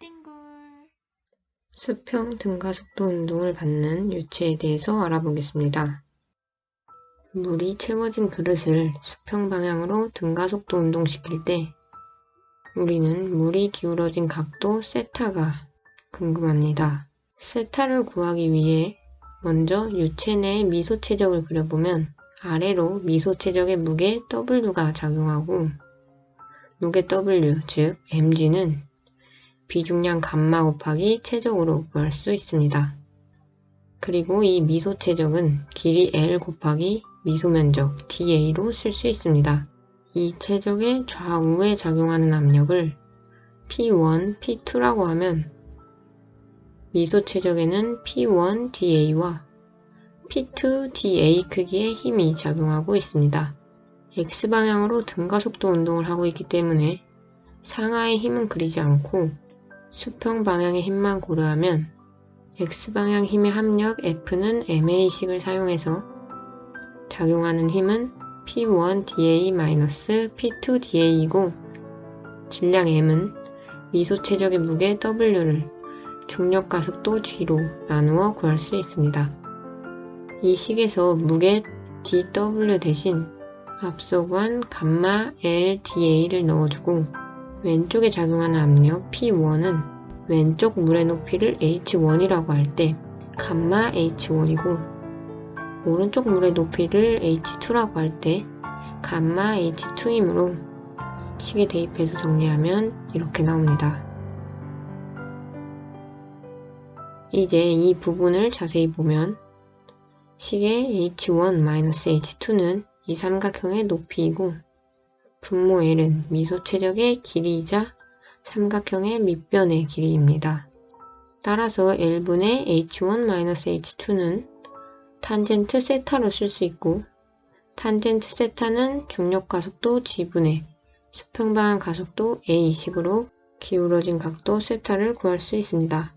띵굴 수평 등가속도 운동을 받는 유체에 대해서 알아보겠습니다. 물이 채워진 그릇을 수평 방향으로 등가속도 운동시킬 때 우리는 물이 기울어진 각도 세타가 궁금합니다. 세타를 구하기 위해 먼저 유체 내의 미소 최적을 그려보면 아래로 미소 최적의 무게 W가 작용하고 무게 W, 즉 mg는 비중량 감마 곱하기 최적으로 구할 수 있습니다. 그리고 이 미소 최적은 길이 L 곱하기 미소 면적 dA로 쓸 수 있습니다. 이 최적의 좌우에 작용하는 압력을 P1, P2라고 하면 미소 최적에는 P1 DA와 P2 DA 크기의 힘이 작용하고 있습니다. X방향으로 등가속도 운동을 하고 있기 때문에 상하의 힘은 그리지 않고 수평 방향의 힘만 고려하면 X방향 힘의 합력 F는 MA식을 사용해서 작용하는 힘은 P1DA-P2DA이고 질량 M은 미소 최적의 무게 W를 중력 가속도 G로 나누어 구할 수 있습니다. 이 식에서 무게 dW 대신 앞서 구한 감마 LDA를 넣어주고 왼쪽에 작용하는 압력 P1은 왼쪽 물의 높이를 H1이라고 할 때 감마 H1이고 오른쪽 물의 높이를 H2라고 할 때 감마 H2이므로 식에 대입해서 정리하면 이렇게 나옵니다. 이제 이 부분을 자세히 보면 식의 H1-H2는 이 삼각형의 높이이고 분모 L은 미소 최적의 길이이자 삼각형의 밑변의 길이입니다. 따라서 L분의 H1-H2는 탄젠트 세타로 쓸 수 있고 탄젠트 세타는 중력 가속도 G분의 수평방향 가속도 A식으로 기울어진 각도 세타를 구할 수 있습니다.